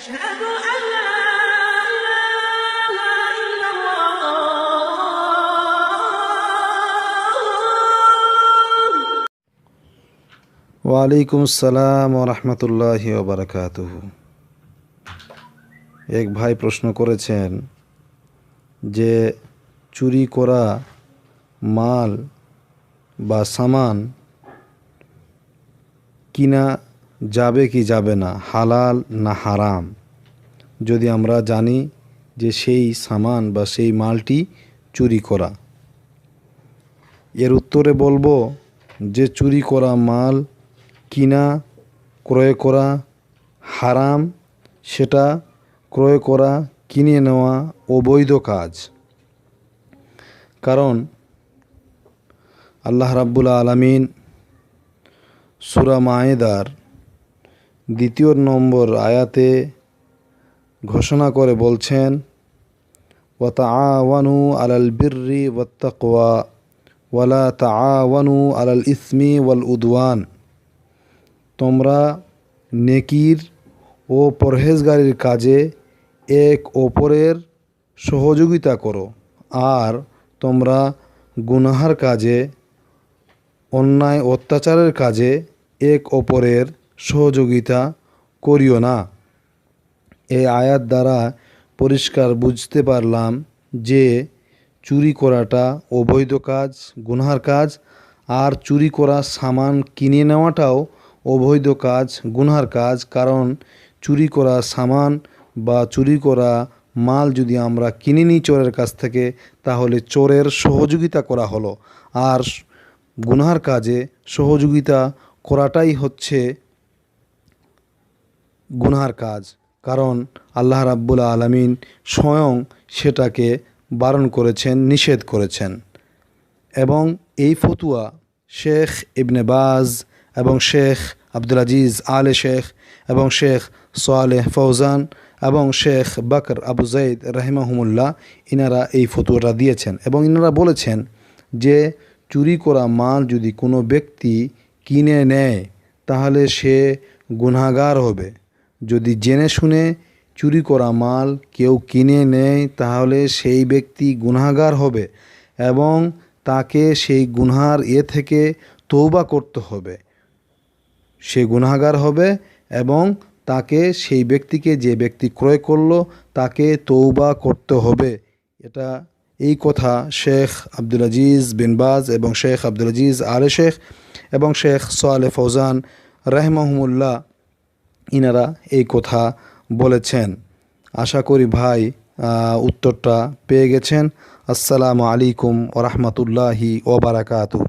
أشهد أن لا إله إلا الله ওয়ালাইকুম আসসালাম রহমতুল্লাহি ওবরাকাতুহ এক ভাই প্রশ্ন করেছেন যে চুরি করা মাল বা সামান কিনা যাবে কি যাবে না, হালাল না হারাম? যদি আমরা জানি যে সেই সামান বা সেই মালটি চুরি করা। এর উত্তরে বলব যে চুরি করা মাল কিনা, ক্রয় করা হারাম, সেটা ক্রয় করা, কিনে নেওয়া অবৈধ কাজ। কারণ আল্লাহ রাব্বুল আলামিন সুরা মায়েদার দ্বিতীয় নম্বর আয়াতে ঘোষণা করে বলছেন, ওয়াতাআওয়ানু আলাল বিররি ওয়াত্তাকওয়া ওয়ালা তা তাআওয়ানু আলাল ইসমি ওয়াল উদওয়ান। তোমরা নেকির ও পরহেজগারির কাজে এক অপরের সহযোগিতা করো, আর তোমরা গুনাহার কাজে, অন্যায় অত্যাচারের কাজে এক অপরের সহযোগিতা করিও না। এই আয়াত দ্বারা পরিষ্কার বুঝতে পারলাম যে চুরি করাটা অবৈধ কাজ, গুনহার কাজ, আর চুরি করা সামান কিনে নেওয়াটাও অবৈধ কাজ, গুনহার কাজ, কারণ চুরি করা সামান বা চুরি করা মাল যদি আমরা কিনে নিই চোরের কাছ থেকে, তাহলে চোরের সহযোগিতা করা হলো। আর গুনহার কাজে সহযোগিতা করাটাই হচ্ছে গুনহার কাজ, কারণ আল্লাহ রাব্বুল আলমিন স্বয়ং সেটাকে বারণ করেছেন, নিষেধ করেছেন। এবং এই ফতুয়া শেখ ইবনে বাজ এবং শেখ আব্দুল আজিজ আলে শেখ এবং শেখ সোয়ালেহ ফৌজান এবং শেখ বকর আবু জাইদ রাহিমাহুমুল্লাহ, ইনারা এই ফতুয়াটা দিয়েছেন। এবং ইনারা বলেছেন যে, চুরি করা মাল যদি কোনো ব্যক্তি কিনে নেয়, তাহলে সে গুনাগার হবে। যদি জেনে শুনে চুরি করা মাল কেউ কিনে নেয়, তাহলে সেই ব্যক্তি গুনাগার হবে এবং তাকে সেই গুনহার এ থেকে তৌবা করতে হবে। সে গুনাগার হবে এবং তাকে সেই ব্যক্তিকে যে ব্যক্তি ক্রয় করল, তাকে তৌবা করতে হবে। এটা এই কথা শেখ আব্দুল আজিজ বিনবাজ এবং শেখ আব্দুল আজিজ আলে শেখ এবং শেখ সোয়ালে ফৌজান রাহমাহমুল্লাহ ইনারা এই কথা বলেছেন। আশা করি ভাই উত্তরটা পেয়ে গেছেন। আসসালামু আলাইকুম ওরহমতুল্লাহি ওবরাকাতু